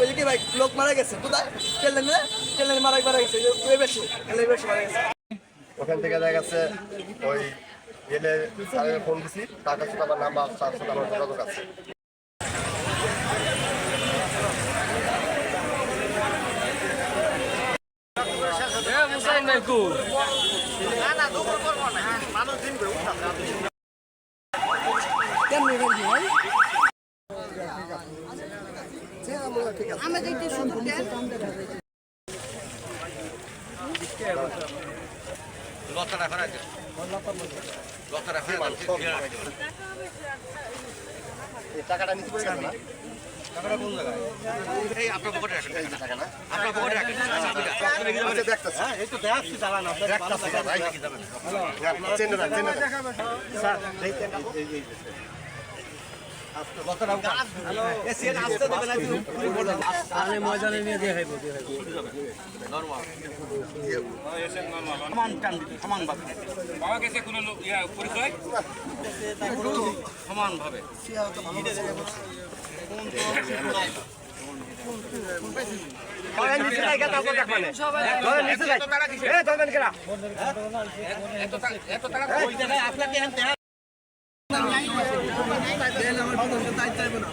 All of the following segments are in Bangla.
বলছি কি ভাই লোক মারা গেছে কোথায়? ট্রেনে ট্রেনে মারা মারা গেছে ওই বেশি ট্রেনের বেশি মারা গেছে। ওখান থেকে দেখা গেছে ওই এলে স্যারের ফোন দিছি তার কাছে আমার নাম্বার তার সাথে আমার যোগাযোগ আছে। কেমনি বলছি ভাই এই টাকাটা নিতে পারি না এই আপনার পকেটে রাখেন টাকা না আপনার পকেটে রাখেন আচ্ছা দেখতেছি এই তো দেখছি চালান দেখতেছি ভাই চেনে না চেনে না সমান টান সমান ভাবে পাওয়া গেছে কোনো লোক পরিচয় সমান ভাবে এত টা- এত টাকা ওই জায়গায় আপনাকে এখান থেকে আমার বিধানকে তাই চাইব না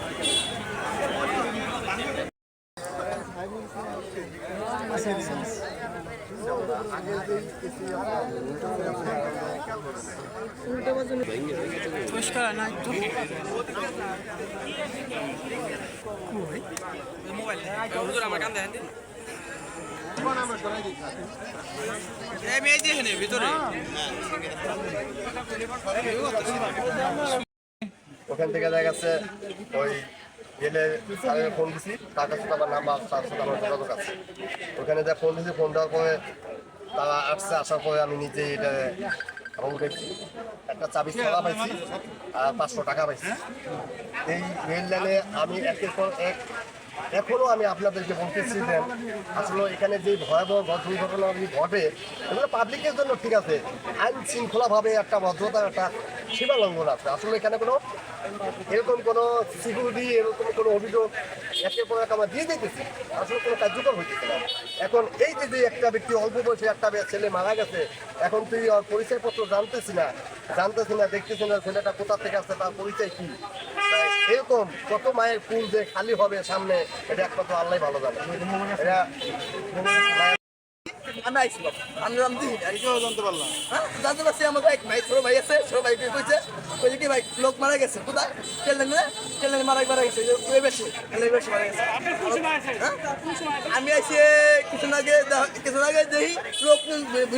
আমার কান ওখান থেকে দেখা গেছে ওই এলে স্যারের ফোন দিছি, তার কাছে আমার নাম্বার তার সাথে আমার যোগাযোগ আছে। ওখানে যা ফোন দিছি ফোন দেওয়ার পরে তারা আসছে, আসার পরে আমি নিজে এটা এবং দেখছি। একটা চাবি ছড়া পাইছি, আর পাঁচশো টাকা পাইছি। এই রেল লাইনে আমি একের পর এক এখনও আমি আপনাদেরকে বলতেছি যে আসলে এখানে যে ভয়াবহ ঘ- দুর্ঘটনাগুলি ঘটে, এগুলো পাবলিকের জন্য ঠিক আছে। আইন শৃঙ্খলাভাবে একটা ভদ্রতার একটা সীমা লঙ্ঘন আছে। আসলে এখানে কোনো এরকম কোনো সিকিউরিটি এরকম কোনো অভিযোগ একের পর এক আমরা দিয়ে দিতেছি আসলে কোনো কার্যকর হইতেছে না। এখন এই যে যে একটা ব্যক্তি অল্প বয়সে একটা ছেলে মারা গেছে, এখন তুই পরিচয়পত্র জানতেছি না জানতেছি না, দেখতেছি না ছেলেটা কোথা থেকে আসছে, তার পরিচয় কি? এরকম কত মায়ের কুল যে খালি হবে সামনে এটা একমাত্র আল্লাহ ভালো জানে। এটা আমি আইছিলাম আমি জানতে জানতে পারলাম। হ্যাঁ জানতে পারছি আমার এক ভাই ছোট ভাই আছে ছোট ভাই কইছে। কইছে কি ভাই লোক মারা গেছে কোথায়? ট্রেনে ট্রেনে মারা মারা গেছে ওই বেশি ট্রেনের বেশি মারা গেছে। হ্যাঁ? আমি আইছি কিছু আগে কিছু আগে দেখি লোক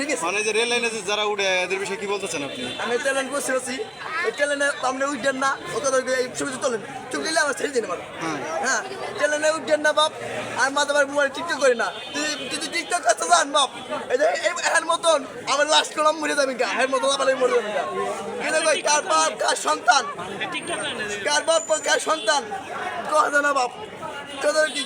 গেছে। মানে যে রেল লাইনে যারা উঠে এদের বিষয়ে কি বলতেছেন আপনি? আমি ট্রেন বসে আছি। ওই ট্রেনে সামনে উঠছেন না ওকে এই ছবি তোলেন। চুপ দিলে আমার ছেড়ে দিন আমার হ্যাঁ। ট্রেনে উঠছেন না বাপ। আর মা তোমার মোবাইল টিকটক করি না। তুই তুই টিকটক করতে যান বাপ। এই যে এর মতন আমার লাস্ট কলম মরে যাবে গা এর মতন আবার মরে যাবে গা। কিন্তু কই কার বাপ কার সন্তান? কার বাপ কার সন্তান? কথা না বাপ তোদের কি